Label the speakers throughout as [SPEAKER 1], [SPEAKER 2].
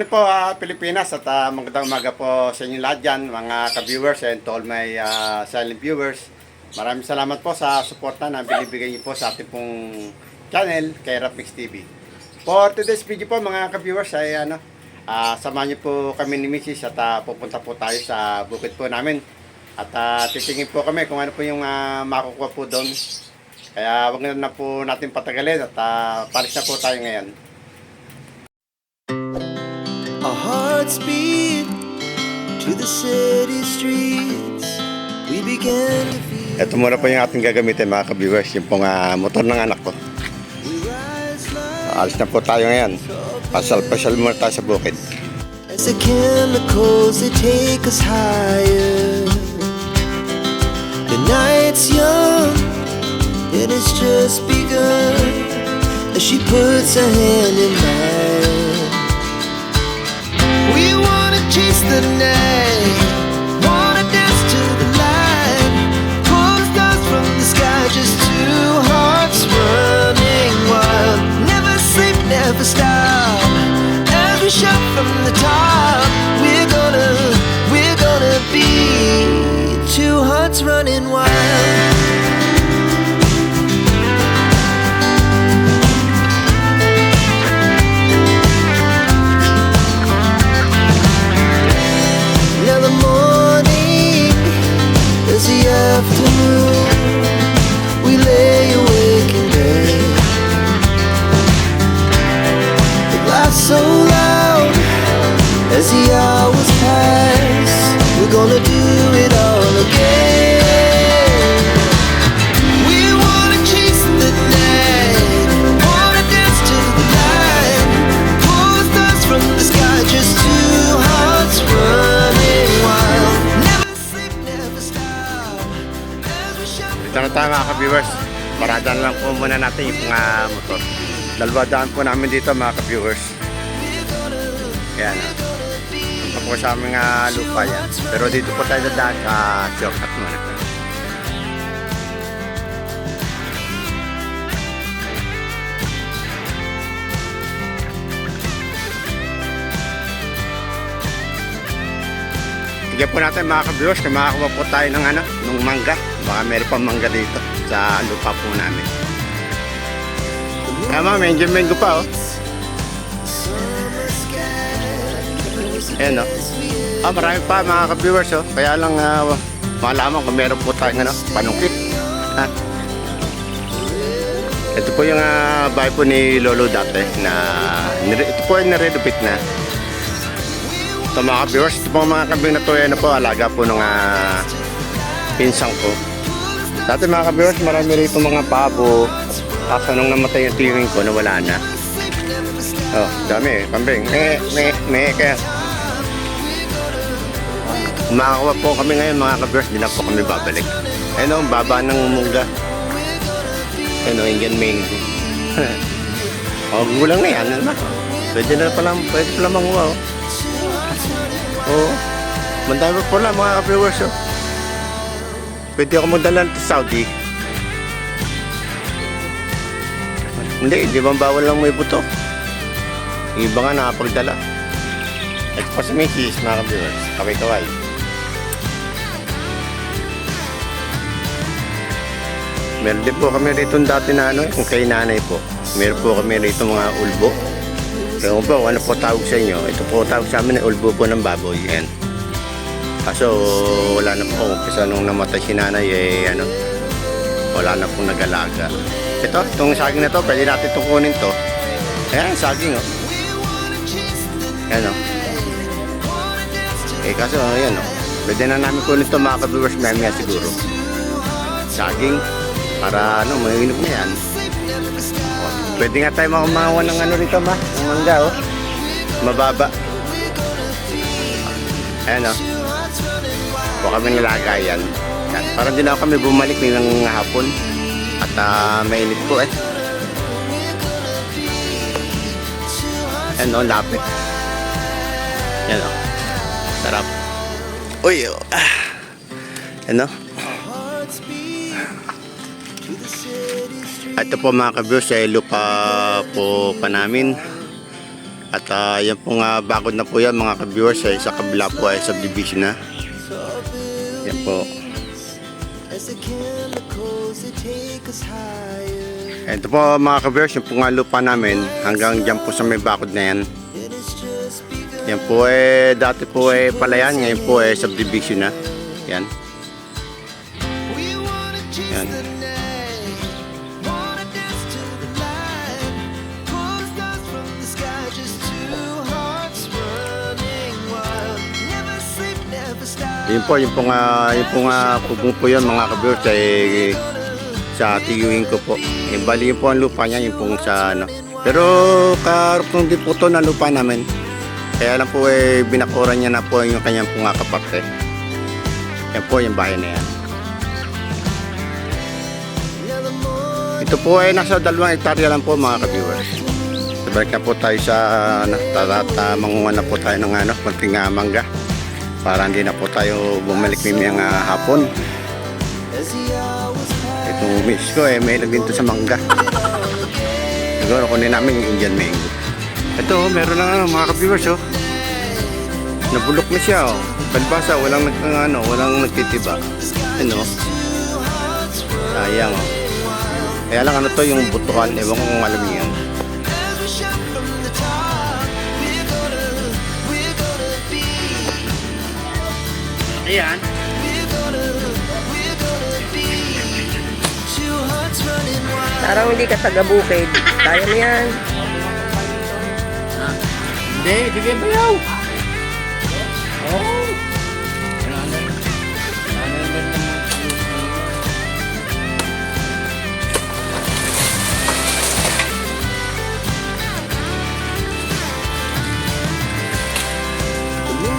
[SPEAKER 1] morning po ah, Pilipinas at ah, magandang umaga po sa inyo lahat dyan, mga ka-viewers and to all my ah, silent viewers. Maraming salamat po sa suporta na binibigay niyo po sa ating pong channel, kay Rapix TV. For today's video po mga ka-viewers ay ano, ah, samahan niyo po kami ni Mrs. at ah, pupunta po tayo sa bukid po namin. At ah, titingin po kami kung ano po yung ah, makukuha po doon. Kaya wag na, na po natin patagalin at ah, palis na po tayo ngayon.
[SPEAKER 2] Beat to the city streets. We began to feel
[SPEAKER 1] Ito muna po yung ating gagamitin mga ka-viewers, yung pong ah, motor ng anak ko. Alis na po tayo ngayon. Pasal-pasal muna tayo sa bukid.
[SPEAKER 2] as the chemicals they take us higher. The night's young and it's just begun. As she puts her hand in mine. The night,
[SPEAKER 1] Ito tayo mga ka-viewers. Paradan lang po muna natin yung mga motor. Dalawa daan po namin dito mga ka-viewers. Yan. ah. Punta po sa aming ah, lupa yan. Pero dito po tayo dadaan sa shortcut muna. Tignan po natin mga ka-viewers kung makakuha po tayo ng ano, ng mangga. Baka meron pang mangga dito sa lupa po namin. Tama, medyo mango pa oh. Ayan oh. Ah, marami pa mga ka-viewers oh. Kaya lang uh, malaman kung meron po tayong ano, panungkit. Ha? Ito po yung ah, bahay po ni Lolo dati na ito po ay nare-repeat na. Ito mga viewers, ito po mga kambing na to na po, alaga po ng uh, pinsang ko. Dati mga viewers, marami rito mga pabo. Kaso nung namatay yung tiring ko, nawala na. Oh, dami, kambing. Me, me, me, kaya. Makakuha po kami ngayon mga ka-viewers, di po kami babalik. Ayun oh, ang baba ng mungga. Ayun o, Indian mango. oh, gulang na yan, ano na. Pwede na pala, pwede pala manguha oh. Oo. Mandami po lang mga ka-viewers. Oh. Pwede ako magdala sa Saudi. Hindi, di ba bawal lang may buto? Yung Iba nga nakapagdala. Ito pa sa Macy's, mga ka-viewers. Kaway-kaway. Meron din po kami rito dati na ano, yung kay nanay po. Meron po kami rito mga ulbo. Pero po, ano po tawag sa inyo? Ito po tawag sa amin, ulbo po ng baboy. Yan. Kaso wala na po. Kasi nung namatay si nanay, eh, ano, wala na pong nag-alaga. Ito, itong saging na to, pwede natin itong kunin to. Ayan, saging, oh. Ayan, oh. Eh, kaso, ayan, oh. Pwede na namin kunin to mga ka-viewers siguro. Saging, para ano, mainom na yan. Oh, pwede nga tayo makumawa ng ano rito, ma. Ng mangga, oh. Mababa. Ayan, oh. Po kami nilagayan. Yan. Parang din ako kami bumalik ng hapon. At ah, mainit po eh. Yan o, lapit. Yan o. Sarap. Uy, oh. o.
[SPEAKER 2] streets.
[SPEAKER 1] Ito po mga kabiyos, eh, lupa po pa namin. At ah, yan po nga bagod na po yan mga ka-viewers eh, sa kabila po ay subdivision na. Yan po. Ito po mga ka-viewers, yung po nga lupa namin hanggang dyan po sa may bakod na yan. Yan po eh, dati po eh palayan, ngayon po eh subdivision na. Yan. Yan. Yun po, yung po nga, yung po nga pugong po yun mga ka-viewers eh, sa tiyuhin ko po. Eh, bali yun po ang lupa niya, yung pong sa ano. Pero karupong din po to na lupa namin. Kaya lang po eh, binakuran niya na po yung kanyang po nga kaparte. Yan po yung bahay na yan. Ito po ay nasa dalawang hektarya lang po mga ka-viewers. Balik na po tayo sa ano, tarata, mangunga na po tayo ng ano, konting ah, mangga. Para hindi na po tayo bumalik may mga hapon. Itong miss ko eh, may din to sa mangga. Siguro kunin namin yung Indian mango. Ito, meron lang ano, mga ka-viewers oh. Nabulok na siya oh. Palbasa, walang nag, ano, walang nagtitiba. Ano? Sayang oh. Kaya lang ano to yung butukan, ewan ko kung alam niyo yan.
[SPEAKER 2] Wild.
[SPEAKER 3] Parang hindi ka taga-bukid. Kaya mo yan.
[SPEAKER 4] Hindi, di kayo bayaw. Oh.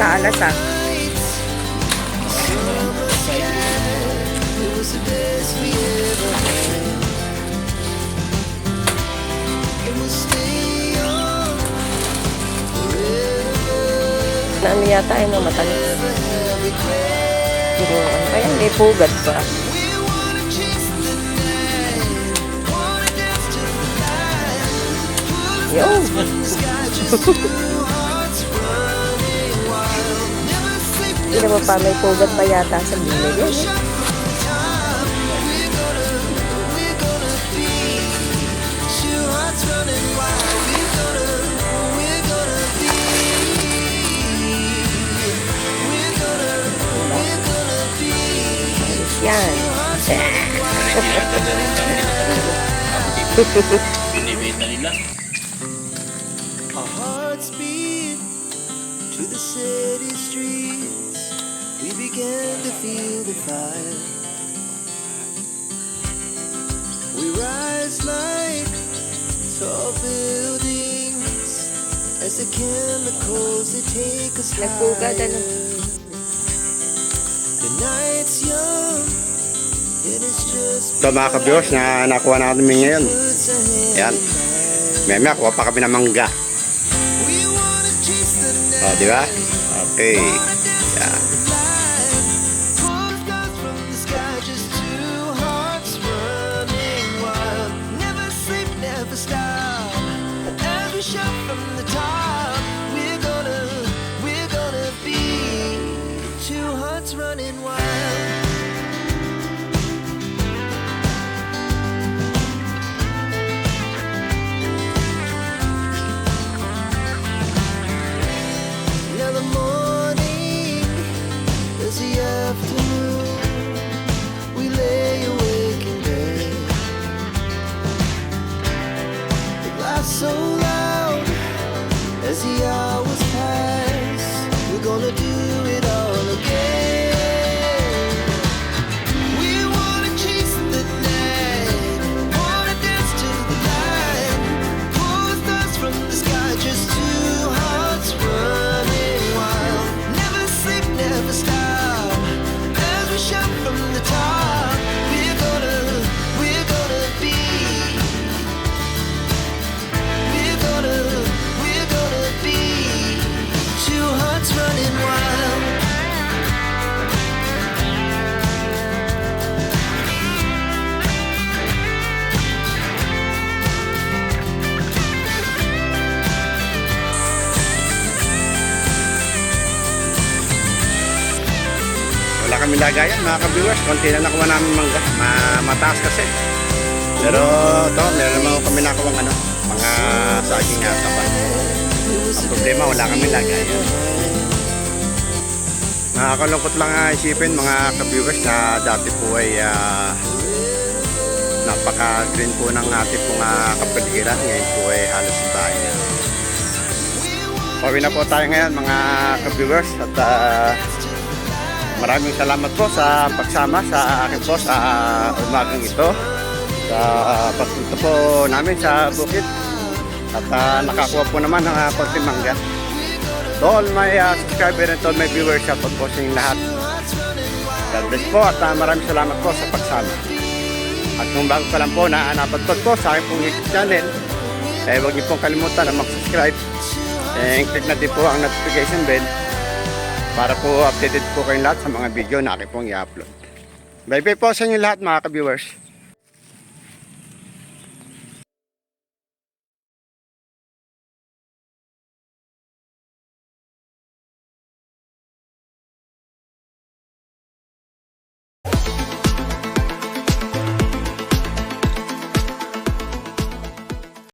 [SPEAKER 3] Taalas ah. Yun.
[SPEAKER 2] from the sky, just two hearts running wild. Never sleep,
[SPEAKER 3] Hindi mo pa, may pugad pa yata sa gilid yan. Yan.
[SPEAKER 4] Binibenta nila.
[SPEAKER 2] Our hearts beat to the city streets. We began to feel the fire. We rise like tall buildings as the chemicals they take us higher.
[SPEAKER 1] Ito mga ka-viewers na nakuha natin ngayon.
[SPEAKER 2] puts a hand
[SPEAKER 1] Yan.
[SPEAKER 2] in hand.
[SPEAKER 1] May may kuha pa kami ng mangga. O, di ba? Okay. Kami lagayan mga ka-viewers. Konti na nakuha namin mangga. Ma- mataas kasi. Pero ito, meron naman kami nakuha ano, mga saging nga pa. Ang problema, wala kami lagayan. Nakakalungkot lang nga isipin mga ka-viewers na dati po ay ah, napaka-green po ng ating pong uh, kapaligiran. Ngayon po ay halos na. Pauwi na po tayo ngayon mga ka-viewers at ah, maraming salamat po sa pagsama sa akin po sa umagang ito sa pagpunta po namin sa bukid at ah, nakakuha po naman ng uh, konting mangga. To all my uh, subscriber and all my viewers, po sa inyong lahat. God bless po at ah, maraming salamat po sa pagsama. At kung bago pa lang po na napagtod po sa aking pong YouTube channel, eh huwag niyo pong kalimutan na mag-subscribe. Eh, click na din po ang notification bell para po updated po kayong lahat sa mga video na aking pong i-upload. Bye bye po sa inyo lahat mga ka-viewers.